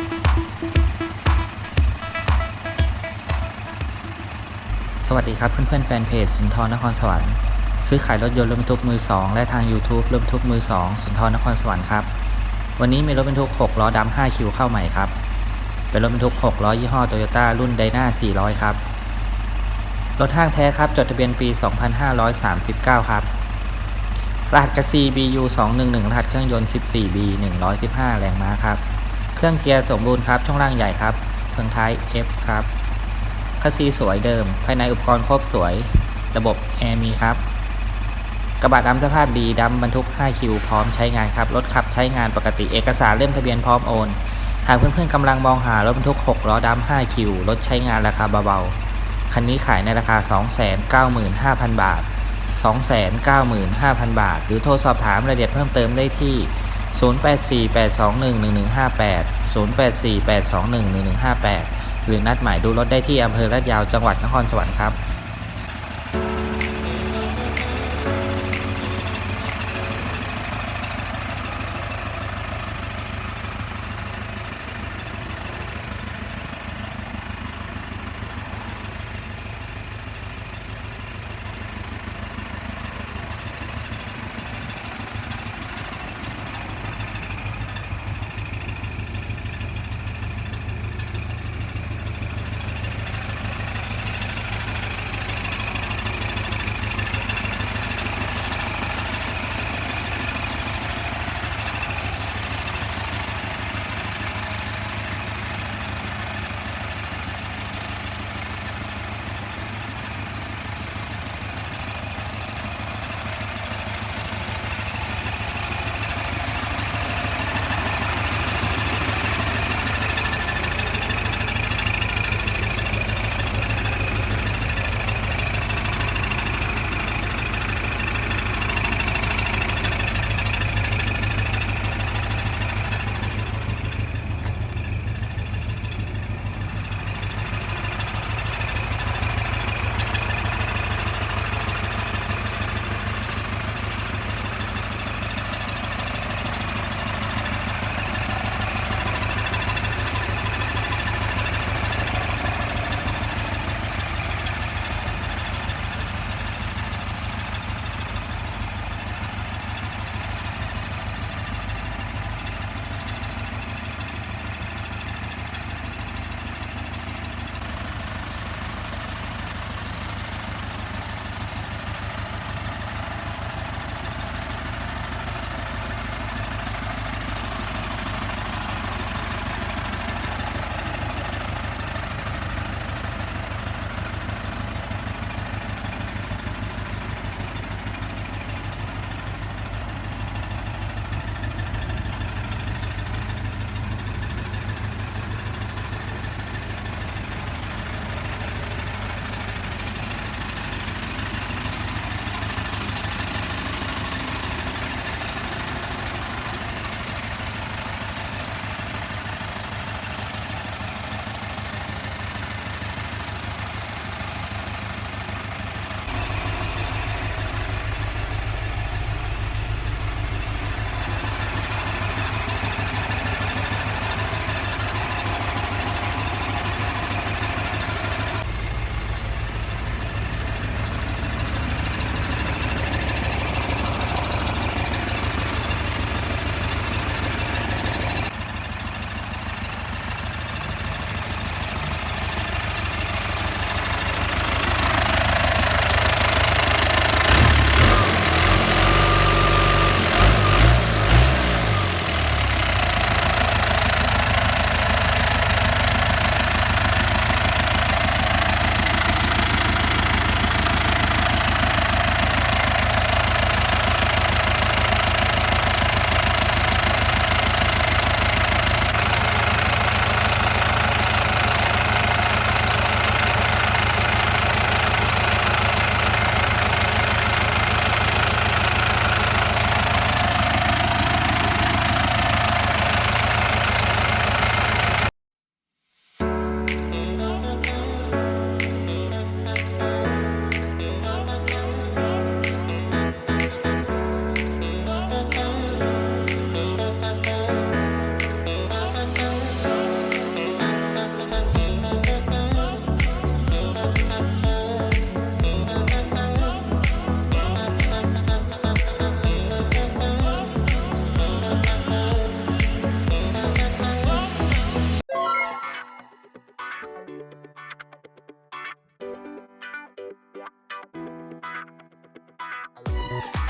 สวัสดีครับเพื่อนๆแฟนเพจสุนทรนครสวรรค์ซื้อขายรถยนต์รถบรรทุกมือ 2 และทาง YouTube รถบรรทุกมือ 2 สุนทรนครสวรรค์ครับ วันนี้มีรถบรรทุก 6 ล้อดำ5คิวเข้าใหม่ครับ เป็นรถบรรทุก 6 ล้อยี่ห้อโตโยต้ารุ่นไดนา400 ครับ รถห้างแท้ครับ จดทะเบียนปี 2539 ครับ รหัสกระ CBU 211รหัสเครื่องยนต์ 14B 115 แรงม้าครับ เครื่องเกียร์สมบูรณ์ครับ ช่องล่างใหญ่ครับเฟืองท้าย F ครับคัสซีสวยเดิม ภายในอุปกรณ์ครบสวย ระบบแอร์มีครับ กระบะดำสภาพดีดำบรรทุก 5 คิวพร้อมใช้งานครับ รถขับใช้งานปกติเอกสารเล่มทะเบียนพร้อมโอน หากเพื่อนๆกำลังมองหารถบรรทุก 6 ล้อดำ 5 คิว รถใช้งานราคาเบาๆ คันนี้ขายในราคา 295,000 บาท 295,000 บาท หรือโทรสอบถามรายละเอียดเพิ่มเติมได้ที่ 0848211158 0848211158 หรือนัดหมายดูรถได้ที่อำเภอลาดยาวจังหวัดนครสวรรค์ครับ